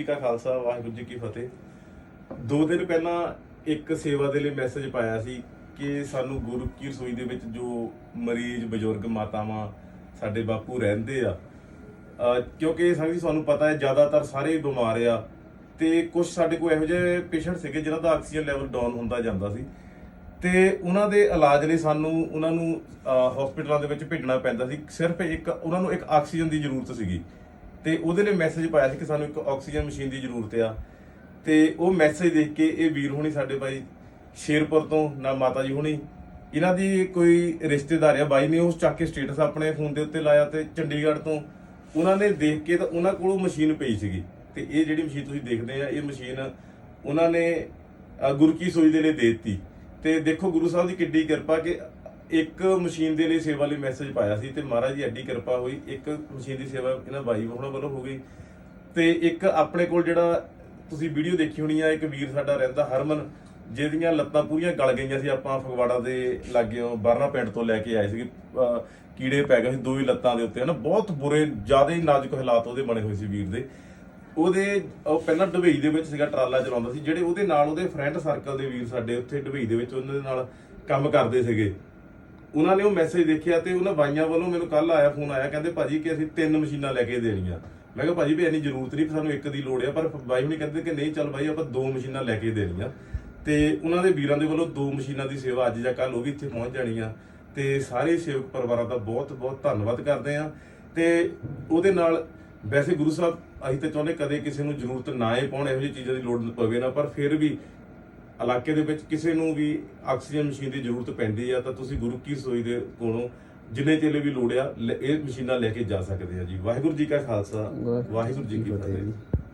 ਜੀ ਕਾ ਖਾਲਸਾ, ਵਾਹਿਗੁਰੂ ਜੀ ਕੀ ਫਤਿਹ। ਦੋ ਦਿਨ ਪਹਿਲਾਂ ਇੱਕ ਸੇਵਾ ਦੇ ਲਈ ਮੈਸੇਜ ਪਾਇਆ ਸੀ ਕਿ ਸਾਨੂੰ ਗੁਰੂ ਕੀ ਰਸੋਈ ਦੇ ਵਿੱਚ ਜੋ ਮਰੀਜ਼, ਬਜ਼ੁਰਗ, ਮਾਤਾਵਾਂ ਸਾਡੇ ਬਾਪੂ ਰਹਿੰਦੇ ਆ ਕਿਉਂਕਿ ਸੰਗ ਜੀ ਤੁਹਾਨੂੰ ਪਤਾ ਹੈ ਜ਼ਿਆਦਾਤਰ ਸਾਰੇ ਬਿਮਾਰ ਆ ਤੇ ਕੁਝ ਸਾਡੇ ਕੋਲ ਇਹੋ ਜਿਹੇ ਪੇਸ਼ੈਂਟ ਸੀਗੇ ਜਿਨ੍ਹਾਂ ਦਾ ਆਕਸੀਜਨ ਲੈਵਲ ਡਾਊਨ ਹੁੰਦਾ ਜਾਂਦਾ ਸੀ। ਤੇ ਉਹਨਾਂ ਦੇ ਇਲਾਜ ਲਈ ਸਾਨੂੰ ਉਹਨਾਂ ਨੂੰ ਹਸਪੀਟਲਾਂ ਦੇ ਵਿੱਚ ਭੇਜਣਾ ਪੈਂਦਾ ਸੀ। ਸਿਰਫ ਇੱਕ, ਉਹਨਾਂ ਨੂੰ ਇੱਕ ਆਕਸੀਜਨ ਦੀ ਜ਼ਰੂਰਤ ਸੀਗੀ। ਤੇ ਉਹਦੇ ਲਈ ਮੈਸੇਜ ਪਾਇਆ ਸੀ ਕਿ ਸਾਨੂੰ ਇੱਕ ਆਕਸੀਜਨ ਮਸ਼ੀਨ ਦੀ ਜ਼ਰੂਰਤ ਆ। ਤੇ ਉਹ ਮੈਸੇਜ ਦੇਖ ਕੇ ਇਹ ਵੀਰ ਹੋਣੀ ਸਾਡੇ ਬਾਈ ਸ਼ੇਰਪੁਰ ਤੋਂ ਨਾ ਮਾਤਾ ਜੀ ਹੋਣੀ ਇਹਨਾਂ ਦੀ ਕੋਈ ਰਿਸ਼ਤੇਦਾਰ ਆ ਬਾਈ ਨੇ ਉਸ ਚੱਕ ਕੇ ਸਟੇਟਸ ਆਪਣੇ ਫੋਨ ਦੇ ਉੱਤੇ ਲਾਇਆ ਤੇ ਚੰਡੀਗੜ੍ਹ ਤੋਂ। ਉਹਨਾਂ ਨੇ ਦੇਖ ਕੇ ਤਾਂ ਉਹਨਾਂ ਕੋਲ ਮਸ਼ੀਨ ਪਈ ਸੀਗੀ। ਤੇ ਇਹ ਜਿਹੜੀ ਮਸ਼ੀਨ ਤੁਸੀਂ ਦੇਖਦੇ ਆ ਇਹ ਮਸ਼ੀਨ ਉਹਨਾਂ ਨੇ ਅ, ਗੁਰੂ ਕੀ ਸੋਈ ਦੇ ਲਈ ਦੇ ਦਿੱਤੀ। ਤੇ ਦੇਖੋ ਗੁਰੂ ਸਾਹਿਬ ਦੀ ਕਿੱਡੀ ਕਿਰਪਾ ਕਿ ਇੱਕ ਮਸ਼ੀਨ ਦੇ ਲਈ ਸੇਵਾ ਲਈ ਮੈਸੇਜ ਪਾਇਆ ਸੀ ਤੇ ਮਹਾਰਾਜ ਜੀ ਐਡੀ ਕਿਰਪਾ ਹੋਈ, ਇੱਕ ਮਸ਼ੀਨ ਦੀ ਸੇਵਾ ਇਹਨਾਂ ਬਾਈ ਹੋਣਾ ਵੱਲੋਂ ਹੋ ਗਈ ਤੇ ਇੱਕ ਆਪਣੇ ਕੋਲ ਜਿਹੜਾ ਤੁਸੀਂ ਵੀਡੀਓ ਦੇਖੀ ਹੋਣੀ ਆ, ਇੱਕ ਵੀਰ ਸਾਡਾ ਰਹਿੰਦਾ ਹਰਮਨ, ਜਿਹਦੀਆਂ ਲੱਤਾਂ ਪੂਰੀਆਂ ਗਲ ਗਈਆਂ ਸੀ, ਆਪਾਂ ਫਗਵਾੜਾ ਦੇ ਲਾਗਿਓਂ ਬਰਨਾ ਪਿੰਡ ਤੋਂ ਲੈ ਕੇ ਆਏ ਸੀਗੇ ਕੀੜੇ ਪੈ ਗਏ ਸੀ ਦੋ ਹੀ ਲੱਤਾਂ ਦੇ ਉੱਤੇ, ਹਨਾ, ਬਹੁਤ ਬੁਰੇ, ਜ਼ਿਆਦਾ ਹੀ ਨਾਜ਼ੁਕ ਹਾਲਾਤ ਉਹਦੇ ਬਣੇ ਹੋਏ ਸੀ ਵੀਰ ਦੇ। ਉਹਦੇ, ਉਹ ਪਹਿਲਾਂ ਡੁਬਈ ਦੇ ਵਿੱਚ ਸੀਗਾ, ਟਰਾਲਾ ਚਲਾਉਂਦਾ ਸੀ, ਜਿਹੜੇ ਉਹਦੇ ਨਾਲ ਉਹਦੇ ਫਰੈਂਡ ਸਰਕਲ ਦੇ ਵੀਰ ਸਾਡੇ, ਉੱਥੇ ਡੁਬਈ ਦੇ ਵਿੱਚ ਉਹਨਾਂ ਦੇ ਨਾਲ ਕੰਮ ਕਰਦੇ ਸੀਗੇ। ਉਹਨਾਂ ਨੇ ਉਹ ਮੈਸੇਜ ਦੇਖਿਆ ਤੇ ਉਹਨਾਂ ਬਾਈਆਂ ਵੱਲੋਂ ਮੈਨੂੰ ਕੱਲ ਆਇਆ ਫੋਨ ਆਇਆ, ਕਹਿੰਦੇ ਭਾਜੀ ਕਿ ਅਸੀਂ ਤਿੰਨ ਮਸ਼ੀਨਾਂ ਲੈ ਕੇ ਦੇਣੀਆਂ। ਮੈਂ ਕਿਹਾ, ਭਾਜੀ ਵੀ ਇੰਨੀ ਜ਼ਰੂਰਤ ਨਹੀਂ, ਸਾਨੂੰ ਇੱਕ ਦੀ ਲੋੜ ਆ, ਪਰ ਬਾਈ ਹੁਣੀ ਕਹਿੰਦੇ ਕਿ ਨਹੀਂ, ਚੱਲ ਬਾਈ ਆਪਾਂ ਦੋ ਮਸ਼ੀਨਾਂ ਲੈ ਕੇ ਦੇਣੀਆਂ। ਤੇ ਉਹਨਾਂ ਦੇ ਵੀਰਾਂ ਦੇ ਵੱਲੋਂ ਦੋ ਮਸ਼ੀਨਾਂ ਦੀ ਸੇਵਾ ਅੱਜ ਜਾਂ ਕੱਲ ਉਹ ਵੀ ਇੱਥੇ ਪਹੁੰਚ ਜਾਣੀ ਆ ਤੇ ਸਾਰੇ ਸੇਵਕ ਪਰਿਵਾਰਾਂ ਦਾ ਬਹੁਤ ਬਹੁਤ ਧੰਨਵਾਦ ਕਰਦੇ ਆ ਤੇ ਉਹਦੇ ਨਾਲ ਵੈਸੇ ਗੁਰੂ ਸਾਹਿਬ, ਅਸੀਂ ਤਾਂ ਚਾਹੁੰਦੇ ਕਦੇ ਕਿਸੇ ਨੂੰ ਜ਼ਰੂਰਤ ਨਾ ਹੀ ਪਾਉਣ ਇਹੋ ਜਿਹੀ ਚੀਜ਼ਾਂ ਦੀ ਲੋੜ ਪਵੇ ਨਾ, ਪਰ ਫਿਰ ਵੀ ਇਲਾਕੇ ਦੇ ਵਿੱਚ ਕਿਸੇ ਨੂੰ ਵੀ ਆਕਸੀਜਨ ਮਸ਼ੀਨ ਦੀ ਜ਼ਰੂਰਤ ਪੈਂਦੀ ਆ ਤਾਂ ਤੁਸੀਂ ਗੁਰੂ ਕੀ ਰਸੋਈ ਦੇ ਕੋਲੋਂ ਜਿੰਨੇ ਚੇਲੇ ਵੀ ਲੋੜਿਆ ਇਹ ਮਸ਼ੀਨਾਂ ਲੈ ਕੇ ਜਾ ਸਕਦੇ ਆ ਜੀ। ਵਾਹਿਗੁਰੂ ਜੀ ਕਾ ਖਾਲਸਾ ਵਾਹਿਗੁਰੂ ਜੀ ਕੀ ਫਤਿਹ